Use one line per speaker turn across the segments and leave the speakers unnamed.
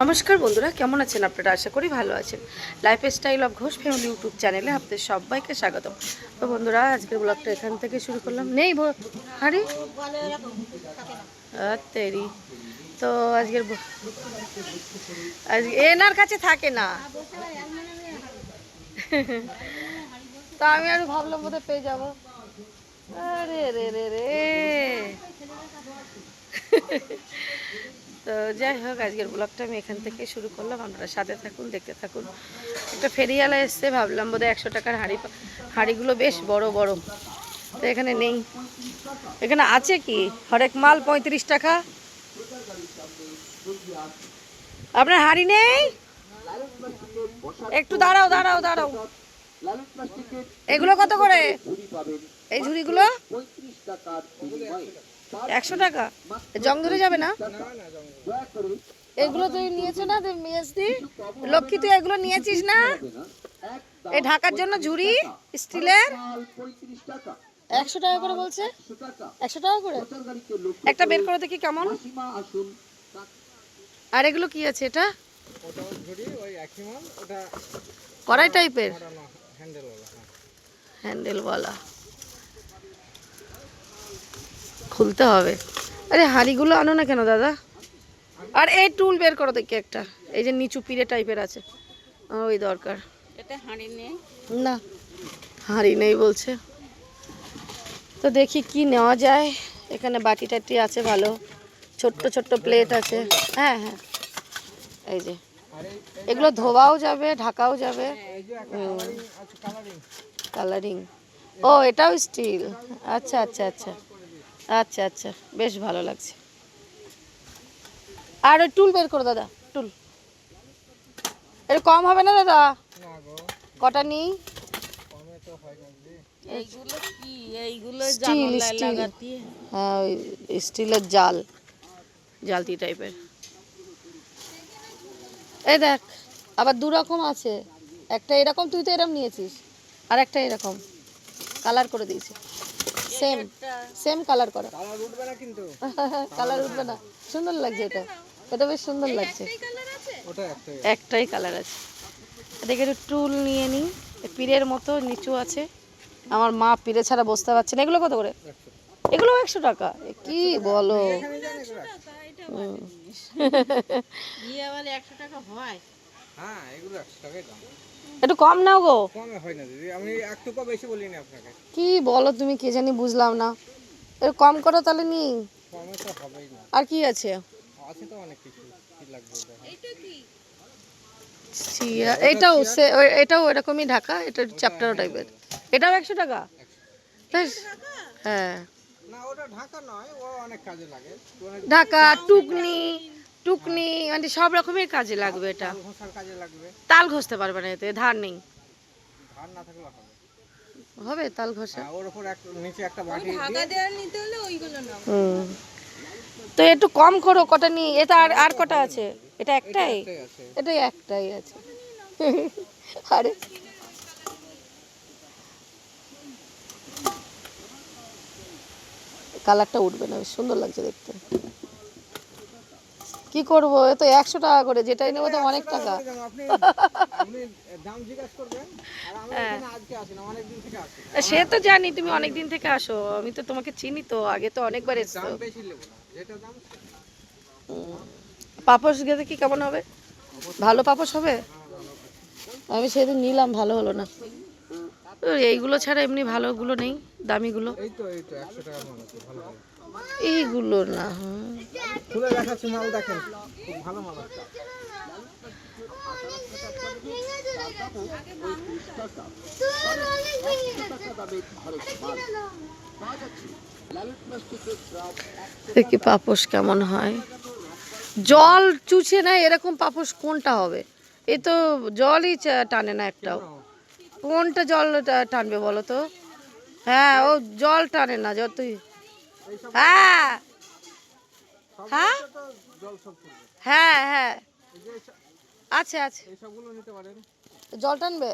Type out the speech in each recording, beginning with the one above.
নমস্কার বন্ধুরা, কেমন আছেন আপনারা? আশা করি ভালো আছেন। Lifestyle of Ghosh family YouTube চ্যানেলে আপনাদের সবাইকে স্বাগত তো বন্ধুরা, আজকের ব্লগটা এখান থেকে শুরু করলাম। নেই হারি তেরি। তো আজকের এনার কাছে থাকে না। তা আমি আর ভাবলাম বোধহয় পেয়ে যাব। আরে রে রে রে। তো যাই হোক, আজকের ব্লগটা আমি এখান থেকে শুরু করলাম। আপনারা সাথে থাকুন, দেখতে থাকুন। একটা ফেরিওয়ালা এসছে, ভাবলাম বোধহয় একশো টাকার হাঁড়ি হাঁড়িগুলো বেশ বড় বড় তো এখানে নেই। এখানে আছে কি? হরেক মাল পঁয়ত্রিশ টাকা। আপনার হাঁড়ি নেই? একটু দাঁড়াও দাঁড়াও দাঁড়াও। এগুলো কত করে? এই ঝুড়িগুলো? একশো টাকা? জং ধরে যাবে না? এগুলো তুই নিয়েছো না তুই মেসদি লক্ষ্মী তুই এগুলো নিয়েছিস না? এই ঢাকার জন্য ঝুড়ি স্টিলের? একশো টাকা করে বলছে? একশো টাকা করে? একটা বের করে দেখি কেমন। আর এগুলো কি আছে এটা? কড়াই টাইপের
হ্যাঁ
হ্যান্ডেলওয়ালা। খুলতে হবে। আরে হাঁড়িগুলো আনো না কেন দাদা? আর এই টুল বের করো দেখি একটা। এই যে নিচু পিড়ে টাইপের আছে। ওই দরকার।
এটা হাঁড়ি নেই।
না হাঁড়ি নেই বলছে। তো দেখি কি নেওয়া যায়। এখানে বাটি টাটি আছে ভালো। ছোট্ট ছোট্ট প্লেট আছে। হ্যাঁ হ্যাঁ। এই যে। এগুলো ধোয়াও যাবে ঢাকাও যাবে।
কালারিং
ও এটাও স্টিল আচ্ছা আচ্ছা আচ্ছা। আচ্ছা আচ্ছা বেশ ভালো লাগছে। আর ওই টুল বের করো দাদা টুল। এটা কম হবে না দাদা?
না গো।
কটা নিই?
হয়
হ্যাঁ স্টিলের জাল। জালতি টাইপের। এই দেখ আবার দু রকম আছে। একটা এরকম তুই তো এরকম নিয়েছিস। আর একটা এরকম কালার করে দিয়েছি। সেম সেম কালার করা।
কালার উঠবে না কিন্তু।
কালার উঠবে না। সুন্দর লাগছে এটা। এটা বেশ সুন্দর লাগছে।
একটাই
একটাই। কালার আছে। এদিকে একটু টুল নিয়ে নিই পীরের মতো নিচু আছে। আমার মা পীরে ছাড়া বসতে পারছে না। এগুলো কত করে? এগুলো একশো টাকা। এ কি বলো?
একশো
টাকা হয়।
হ্যাঁ এগুলো একশো টাকাই দাম।
একটু কম নাও গো।
কমে হয় না দিদি আমি একটুকু বেশি বলিনি আপনাকে।
কি বলো তুমি কে জানি বুঝলাম না। একটু কম করো তাহলে নি। আর কি আছে?
আছে তো অনেক কিছু কি লাগবে ওটা
চিয়া- এটাও সে- ওই- এটাও এরকমই ঢাকা এটা চ্যাপ্টার টাইপের এটাও একশো টাকা? বেশ, হ্যাঁ।
না ওটা ঢাকা নয় ও অনেক কাজে লাগে। অনেক
ঢাকা টুকনি। টুকনি মানে সব রকমের কাজে লাগবে এটা।
তাল কাজে লাগবে।
তাল ঘষতে পারবে না এতে ধার নেই।
ধার না থাকলে হবে।
হবে তাল ঘষা?
হ্যাঁ, ওর উপর এক নিচে একটা বাটি
টাকা দেওয়ার নিতে হলে ওইগুলো নাও।
হুম। তো একটু কম করো কটা নি এটা আর আর কটা আছে? এটা একটাই? এটাই একটাই আছে। আরে। কালারটা উঠবে না বেশ সুন্দর লাগছে দেখতে। কি করব? এ তো একশো টাকা করে যেটাই নেব তো অনেক টাকা।
আপনি আপনি দাম জিজ্ঞাসা করবেন আর আমি এখানে আজকে আসি না অনেক দিন থেকে আসি
সে তো জানি তুমি অনেক দিন থেকে আসো আমি তো তোমাকে চিনি তো আগে তো অনেকবার এসছো।
দাম বেশি নেব যেটা দাম
পাপস গেতে কি কেমন হবে? ভালো পাপস হবে? আমি সেদিন নিলাম ভালো হলো না। এইগুলো ছাড়া এমনি ভালোগুলো নেই দামিগুলো।
এই তো এই তো একশো টাকা ভালো
এইগুলো না
খুলে দেখাচ্ছি মাল দেখেন। খুব ভালো মাল
দেখি পাপোশ কেমন হয়। জল চুষে না এরকম পাপোশ কোনটা হবে? এ তো জলই টানে না একটাও। কোনটা জল টানবে বলো তো? হ্যাঁ ও জল টানে না যতই হ্যাঁ। হ্যাঁ? হ্যাঁ হ্যাঁ। আছে আছে। জল টানবে?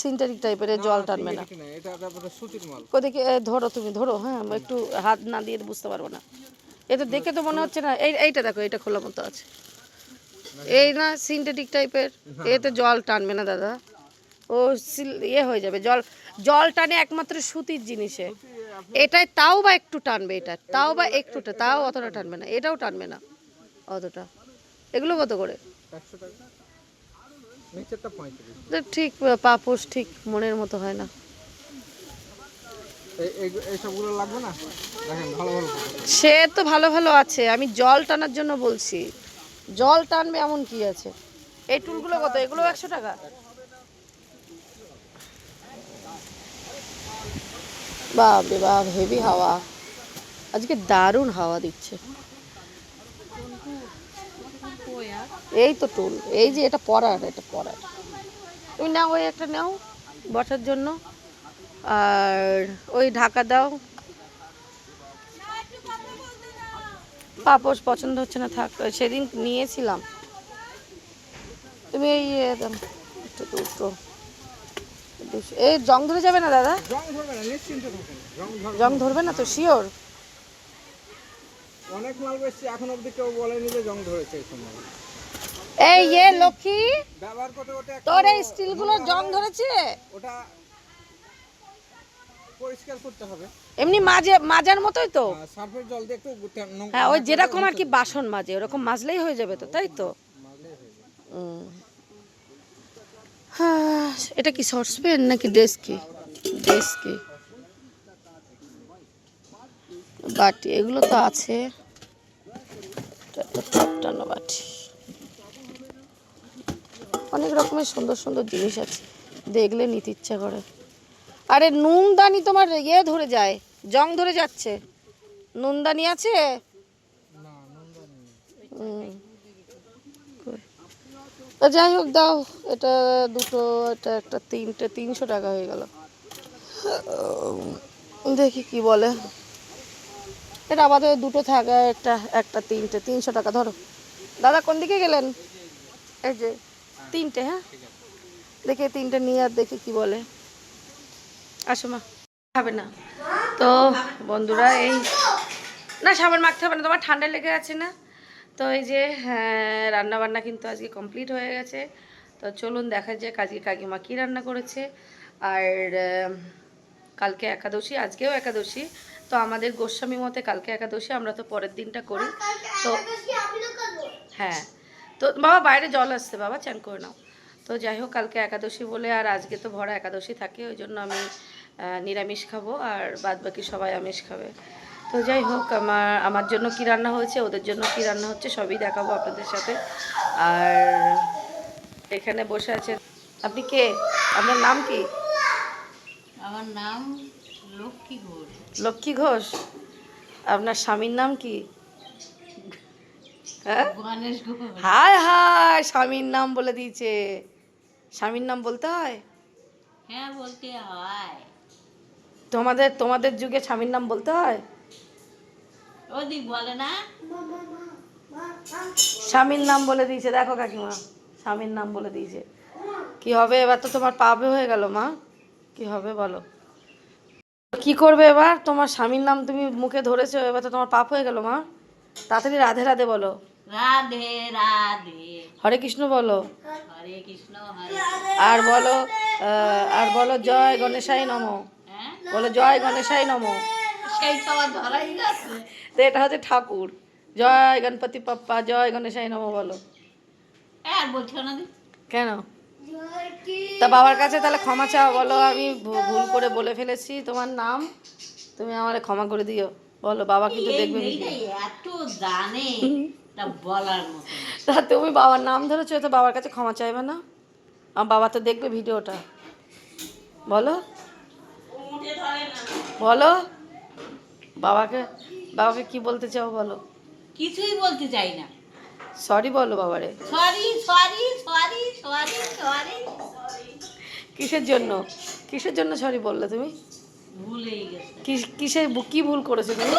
সিনথেটিক টাইপের জল টানবে না।
এটা
ধরো তুমি, ধরো হ্যাঁ একটু হাত না দিয়ে বুঝতে পারব না। এ দেখে তো মনে হচ্ছে না, এই, এইটা দেখো খোলা মতো আছে। এই না সিনথেটিক টাইপের এতে জল টানবে না দাদা। ও সিল- ইয়ে হয়ে যাবে জল জল টানে একমাত্র সুতির জিনিসে। এটাই তাও বা একটু টানবে এটা? তাও বা একটুটা তাও অতটা টানবে না এটাও টানবে না অতটা। এগুলো কত করে? ঠিক পাপোশ ঠিক মনের মতো হয় না। সে তো ভালো ভালো আছে আমি জল টানার জন্য বলছি। জল টানবে এমন কি আছে? এই টুলগুলো কত? এগুলো একশো টাকা? বাপরে বাপ হেভি হাওয়া। আজকে দারুণ হাওয়া দিচ্ছে। এই তো টুল এই যে এটা পরার এটা পরার। তুমি নাও ওই একটা নাও বসার জন্য। আর ওই ঢাকা দাও। পাপোশ পছন্দ হচ্ছে না থাক সেদিন নিয়েছিলাম। তুমি এই দাও, একটু এই জং ধরে যাবে না দাদা? জং ধরবে না তো শিওর
অনেক মাল বেশি এখন অবধি কেউ বলেনি যে জং ধরেছে এই সময়।
এই ইয়ে লক্ষ্মী?
ব্যবহার করতে করতে
তোর এই স্টিলগুলো জং ধরেছে?
ওটা পরিষ্কার করতে হবে।
এমনি মাঝে মাজার মতোই তো?
সার্ফের জল দিয়ে একটু
হ্যাঁ ওই যেরকম আর কি বাসন মাজে ওরকম মাজলেই হয়ে যাবে তো তাই তো?
মাজলেই হয়ে
এটা কি সসপ্যান নাকি ডেস্কি ডেস্কি বাটি এগুলো তো আছে। টানো বাটি। অনেক রকমের সুন্দর সুন্দর জিনিস আছে। দেখলে নিতে ইচ্ছা করে। আরে নুনদানি তোমার ইয়ে ধরে যায় জং ধরে যাচ্ছে। নুনদানি আছে? হুম। তা যাই হোক, দাও। এটা দুটো, এটা একটা তিনটে, তিনশো টাকা হয়ে গেল। দেখি কি বলে। এটা আমাদের দুটো থাকা, একটা একটা তিনটে, তিনশো টাকা, ধরো। দাদা, কোন দিকে গেলেন? এই যে, তিনটে হ্যাঁ? দেখি তিনটে নিয়ে আর দেখি কি বলে। আসো মা, খাবে না। তো বন্ধুরা, এই না, সাবান মাখতে হবে না, তোমার ঠান্ডা লেগে আছে না? তো এই যে রান্না বান্না কিন্তু আজকে কমপ্লিট হয়ে গেছে। তো চলুন দেখা যাক আজকে কাকিমা কী রান্না করেছে। আর কালকে একাদশী আজকেও একাদশী। তো আমাদের গোস্বামী মতে কালকে একাদশী আমরা তো পরের দিনটা করি। তো হ্যাঁ তো বাবা বাইরে জল আসছে বাবা চান করে নাও। তো যাই হোক কালকে একাদশী বলে আর আজকে তো ভরা একাদশী থাকে ওই জন্য আমি নিরামিষ খাব আর বাদ বাকি সবাই আমিষ খাবে। তো যাই হোক আমার আমার জন্য কি রান্না হয়েছে ওদের জন্য কি রান্না হচ্ছে সবই দেখাবো আপনাদের সাথে। আর এখানে বসে আছেন আপনি কে? আপনার নাম কি?
আমার নাম লক্ষ্মী ঘোষ।
লক্ষ্মী ঘোষ? আপনার স্বামীর নাম কি? হ্যাঁ? হায় হায় স্বামীর নাম বলে দিয়েছে। স্বামীর নাম বলতে হয়?
হ্যাঁ বলতে হয়।
তোমাদের তোমাদের যুগে স্বামীর নাম বলতে হয়?
ওদিক বলে না?
স্বামীর নাম বলে দিয়েছে দেখো কাকিমা। স্বামীর নাম বলে দিয়েছে। কি হবে? এবার তো তোমার পাবে হয়ে গেল মা। কি হবে বলো? কি করবে এবার? তোমার স্বামীর নাম তুমি মুখে ধরেছো এবার তো তোমার পাপ হয়ে গেল মা। তাড়াতাড়ি রাধে রাধে বলো।
রাধে রাধে।
হরে কৃষ্ণ বলো।
হরে কৃষ্ণ
আর বলো আর বলো জয় গণেশাই নমো।
হ্যাঁ?
বলো জয় গণেশাই নমো। তো এটা হচ্ছে ঠাকুর। জয় গণপতি পাপ্পা জয় গণেশাই নমো বলো।
আর বলছো না দি।
কেন? তা বাবার কাছে তাহলে ক্ষমা চাও বলো আমি ভু- ভুল করে বলে ফেলেছি তোমার নাম। তুমি আমারে ক্ষমা করে দিও। বলো বাবা কিন্তু দেখবে
এত বলার
তা তুমি বাবার নাম ধরেছো তো বাবার কাছে ক্ষমা চাইবে না। আমার বাবা তো দেখবে ভিডিওটা। বলো। বলো। বাবাকে বাবাকে কি বলতে চাও বলো?
কিছুই বলতে চাই না।
সরি বলো বাবারে।
Sorry sorry sorry sorry sorry
কিসের জন্য? কিসের জন্য সরি বললে তুমি?
ভুলেই গেছে।
কি- কিসের কি ভুল করেছ তুমি?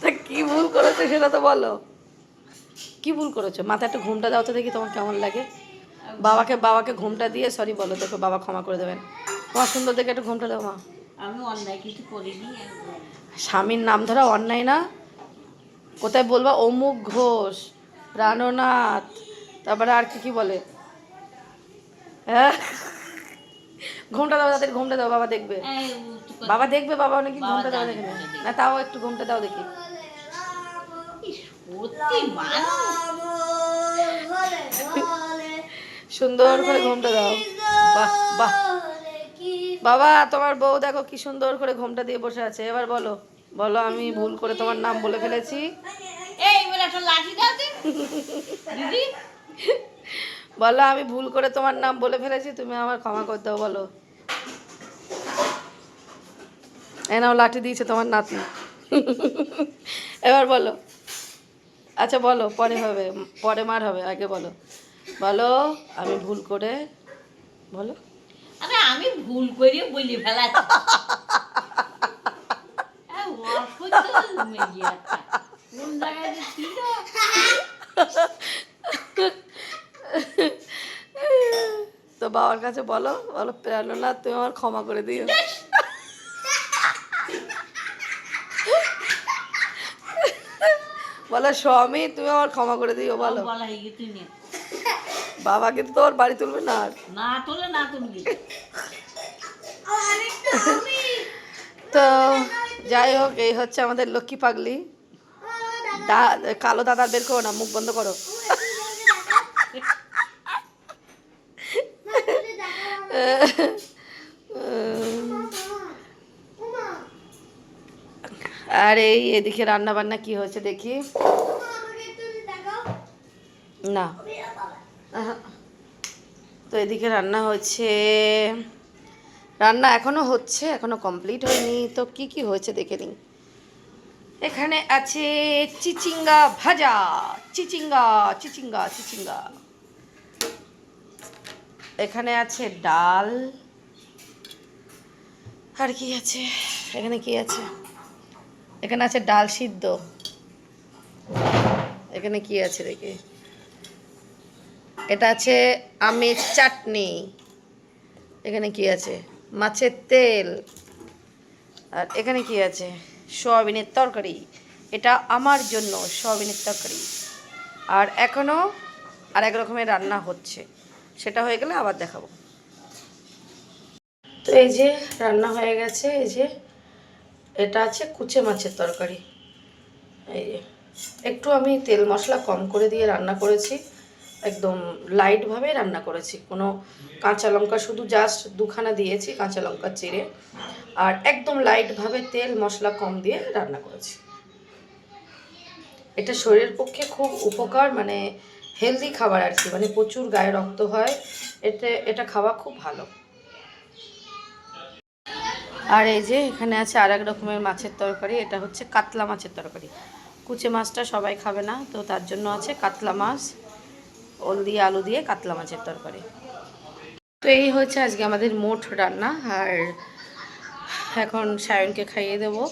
তা কি ভুল করেছ সেটা তো বলো। কি ভুল করেছ? মাথায় একটা ঘুমটা দাও তো দেখি তোমার কেমন লাগে। বাবাকে বাবাকে ঘুমটা দিয়ে সরি বলো দেখো বাবা ক্ষমা করে দেবেন। তোমার সুন্দর দেখে একটু ঘুমটা দাও মা।
আমি অন্যায় কিছু করিনি।
স্বামীর নাম ধরা অন্যায় না? কোথায় বলবা? অমুক ঘোষ প্রাণনাথ তারপরে আর কি কি বলে? হ্যাঁ? ঘুমটা দাও তাদের ঘুমটা দাও বাবা দেখবে। বাবা দেখবে বাবা নাকি
বাবা
ঘুমটা দাও।
দেখবে।
না তাও একটু ঘুমটা দাও দেখি। সুন্দর করে ঘুমটা দাও। বাহ বাহ। বাবা তোমার বউ দেখো কি সুন্দর করে ঘুমটা দিয়ে বসে আছে। এবার বলো বলো আমি ভুল করে তোমার নাম বলে ফেলেছি?
বলো
আমি ভুল করে তোমার নাম বলে ফেলেছি তুমি আমার ক্ষমা করে দাও বলো। এনাও লাঠি দিয়েছে তোমার নাতি এবার বলো। আচ্ছা বলো পরে হবে পরে মার হবে আগে বলো। বলো আমি ভুল করে বলো।
আরে আমি ভুল করে বলি ফেলাচ্ছি। ছিল?
তো বাবার কাছে বলো বলো প্রেরণা তুমি আমার ক্ষমা করে দিও। বলো স্বামী তুমি আমার ক্ষমা করে দিও বলো। বাবাকে তো তোমার বাড়ি তুলবে না
না তোলে না তুমি
তো যাই হোক, এই হচ্ছে আমাদের লক্ষ্মী পাগলি। দা, কালো দাদা বের করো না, মুখ বন্ধ করো। আর এই এদিকে রান্না বান্না কি হয়েছে দেখি। না। তো এদিকে রান্না হচ্ছে রান্না এখনও হচ্ছে, এখনও কমপ্লিট হয়নি। তো কি কি হয়েছে দেখে নিই। এখানে আছে চিচিঙ্গা ভাজা। চিচিঙ্গা চিচিঙ্গা চিচিঙ্গা। এখানে আছে ডাল। আর কি আছে? এখানে কি আছে? এখানে আছে ডাল সিদ্ধ। এখানে কি আছে দেখি? এটা আছে আমের চাটনি। এখানে কি আছে? মাছের তেল। আর এখানে কি আছে? সোয়াবিনের তরকারি। এটা আমার জন্য সোয়াবিনের তরকারি। আর এখনও আর এক রকমের রান্না হচ্ছে। সেটা হয়ে গেলে আবার দেখাবো। তো এই যে রান্না হয়ে গেছে, এই যে এটা আছে কুচে মাছের তরকারি। এই যে একটু আমি তেল মশলা কম করে দিয়ে রান্না করেছি। একদম লাইটভাবে রান্না করেছি। কোনো কাঁচা লঙ্কা শুধু জাস্ট দুখানা দিয়েছি, কাঁচা লঙ্কা চিড়ে। আর একদম লাইটভাবে তেল, মশলা কম দিয়ে রান্না করেছি। এটা শরীরের পক্ষে খুব উপকার মানে হেলদি খাবার আর কি মানে প্রচুর গায়ে রক্ত হয়। এতে, এটা খাওয়া খুব ভালো। আর এই যে এখানে আছে আর এক রকমের মাছের তরকারি, এটা হচ্ছে কাতলা মাছের তরকারি। কুচে মাছটা সবাই খাবে না, তো তার জন্য আছে কাতলা মাছ। ওল দিয়ে আলু দিয়ে কাতলা মাছের তরকারি। তো এই হচ্ছে আজকে আমাদের মোট রান্না, আর এখন সায়নকে খাইয়ে দেবো।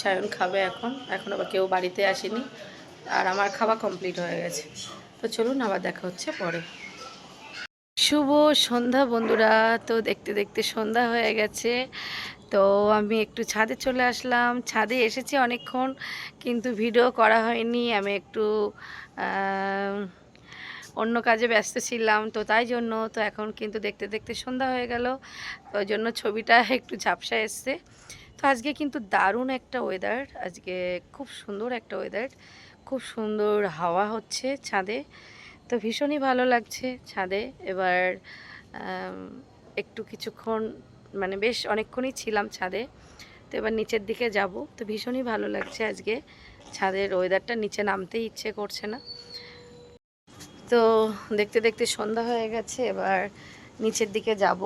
সায়ন খাবে এখন এখন আবার কেউ বাড়িতে আসেনি, আর আমার খাওয়া কমপ্লিট হয়ে গেছে। তো চলুন আবার দেখা হচ্ছে পরে। শুভ সন্ধ্যা বন্ধুরা, তো দেখতে দেখতে সন্ধ্যা হয়ে গেছে। তো আমি একটু ছাদে চলে আসলাম। ছাদে এসেছি অনেকক্ষণ, কিন্তু ভিডিও করা হয়নি। আমি একটু অন্য কাজে ব্যস্ত ছিলাম, তো তাই জন্য তো এখন কিন্তু দেখতে দেখতে সন্ধ্যা হয়ে গেল। তো জন্য ছবিটা একটু ঝাপসা এসছে। তো আজকে কিন্তু দারুণ একটা ওয়েদার আজকে খুব সুন্দর একটা ওয়েদার খুব সুন্দর হাওয়া হচ্ছে ছাদে। তো ভীষণই ভালো লাগছে ছাদে। এবার একটু কিছুক্ষণ মানে বেশ অনেকক্ষণই ছিলাম ছাদে। তো এবার নিচের দিকে যাব। তো ভীষণই ভালো লাগছে আজকে। ছাদের ওয়েদারটা নিচে নামতেই ইচ্ছে করছে না। তো দেখতে দেখতে সন্ধ্যা হয়ে গেছে, এবার নিচের দিকে যাব।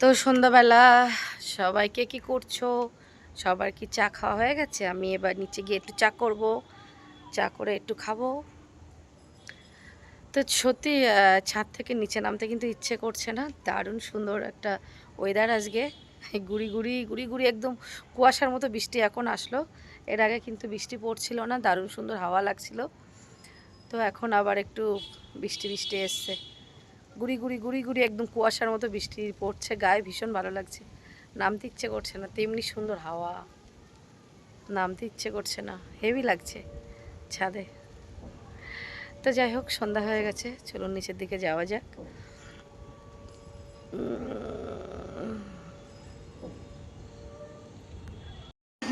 তো সন্ধ্যাবেলা সবাইকে কি করছ? সবার কি চা খাওয়া হয়ে গেছে? আমি এবার নিচে গিয়ে একটু চা করব, চা করে একটু খাব। তো সত্যি ছাদ থেকে নিচে নামতে কিন্তু ইচ্ছে করছে না। দারুণ সুন্দর একটা ওয়েদার আজকে। গুড়ি গুড়ি গুড়ি গুড়ি একদম কুয়াশার মতো বৃষ্টি এখন আসলো। এর আগে কিন্তু বৃষ্টি পড়ছিল না, দারুণ সুন্দর হাওয়া লাগছিল। তো এখন আবার একটু বৃষ্টি বৃষ্টি এসছে। গুড়ি গুড়ি গুড়ি গুড়ি একদম কুয়াশার মতো বৃষ্টি পড়ছে, গায়ে ভীষণ ভালো লাগছে। নামতে ইচ্ছে করছে না, তেমনি সুন্দর হাওয়া। নামতে ইচ্ছে করছে না হেভি লাগছে ছাদে। তো যাই হোক, সন্ধ্যা হয়ে গেছে, চলুন নিচের দিকে যাওয়া যাক।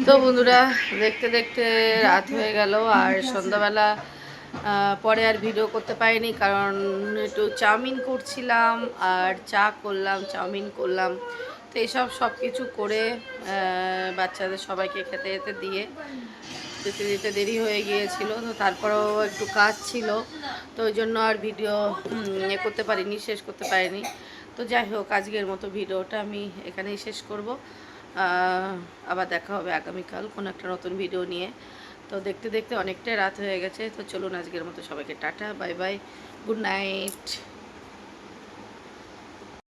তো বন্ধুরা, দেখতে দেখতে রাত হয়ে গেল, আর সন্ধ্যাবেলা পরে আর ভিডিও করতে পারিনি, কারণ একটু চাউমিন করছিলাম আর চা করলাম, চাউমিন করলাম। তো এইসব সব কিছু করে বাচ্চাদের সবাইকে খেতে খেতে দিয়ে যেতে যেতে দেরি হয়ে গিয়েছিল। তো তারপরেও একটু কাজ ছিল, তো ওই জন্য আর ভিডিও করতে পারিনি, শেষ করতে পারিনি। তো যাই হোক, আজকের মতো ভিডিওটা আমি এখানেই শেষ করব। আবার দেখা হবে আগামীকাল কোনো একটা নতুন ভিডিও নিয়ে। তো দেখতে দেখতে অনেকটাই রাত হয়ে গেছে। তো চলুন আজকের মতো সবাইকে tata, bye bye, good night.